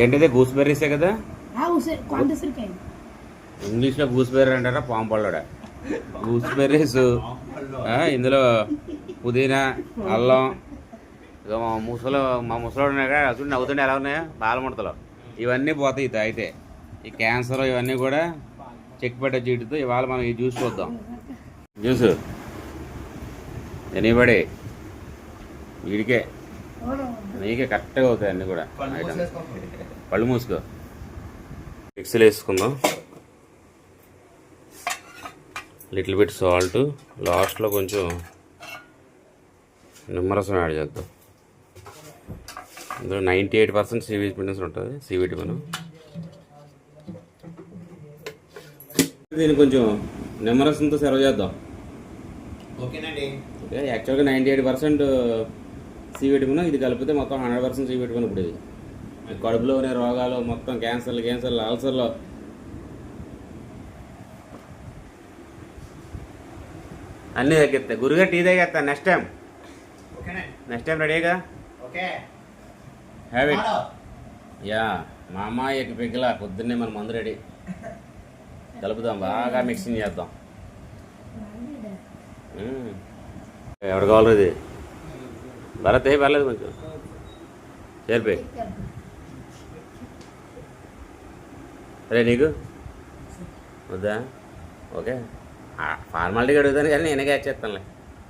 ఏంటిది గూస్బెర్రీసే కదా? ఇంగ్లీష్లో గూస్బెర్రీ అంటారా? పాంపళ్ళోడ గూస్బెర్రీస్ ఇందులో పుదీనా అల్లం ఇక మా ముసలో మా ముసలోడు ఉన్నాడు చూడండి నవ్వుతుండే ఎలా ఉన్నాయా? బాలముడతలు ఇవన్నీ పోతాయి ఇది అయితే. ఈ క్యాన్సర్ ఇవన్నీ కూడా చెక్ పెట్ట చీటుతో ఇవాళ మనం ఈ జ్యూస్ చూద్దాం. జ్యూస్. ఎనీబడి వీడికే. నీకే కరెక్ట్గా అవుతాయి అన్నీ కూడా. ఐటమ్ పళ్ళు మూసుకో. మిక్సీలో వేసుకుందాం. Little bit salt. లాస్ట్లో కొంచెం నిమ్మరసం యాడ్ చేద్దాం. ఇందులో ninety eight percent C vitamins ఉంటుంది. సి విటమిన్ దీన్ని కొంచెం నిమ్మరసంతో సర్వ్ చేద్దాం. ఓకేనండి. ఓకే యాక్చువల్గా ninety eight percent C vitamin ఇది కలిపితే మొత్తం హండ్రెడ్ పర్సెంట్ సి విటమిన్ ఇప్పుడు ఇది. కడుపులో ఉన్న రోగాలు మొత్తం క్యాన్సర్లు క్యాన్సర్లు అల్సర్లు. అన్నీ తగ్గిస్తాయి. గురుగా టీ తగ్గిస్తా నెక్స్ట్ టైం నెక్స్ట్ టైం రెడీగా హ్యావ్ ఇట్. యా మా అమ్మాయికి పిగ్గల పొద్దున్నే మన మందు రెడీ. కలుపుదాం బాగా మిక్సింగ్ చేద్దాం. ఎవరు కావాలి ఇది? భరత్ ఏ పర్లేదు కొంచెం. చేరిపోయి. అరే నీకు? వద్దా? ఓకే. ఫార్మాలిటీగా అడుగుతాను కానీ నేనే క్యాచ్ చేస్తానులే.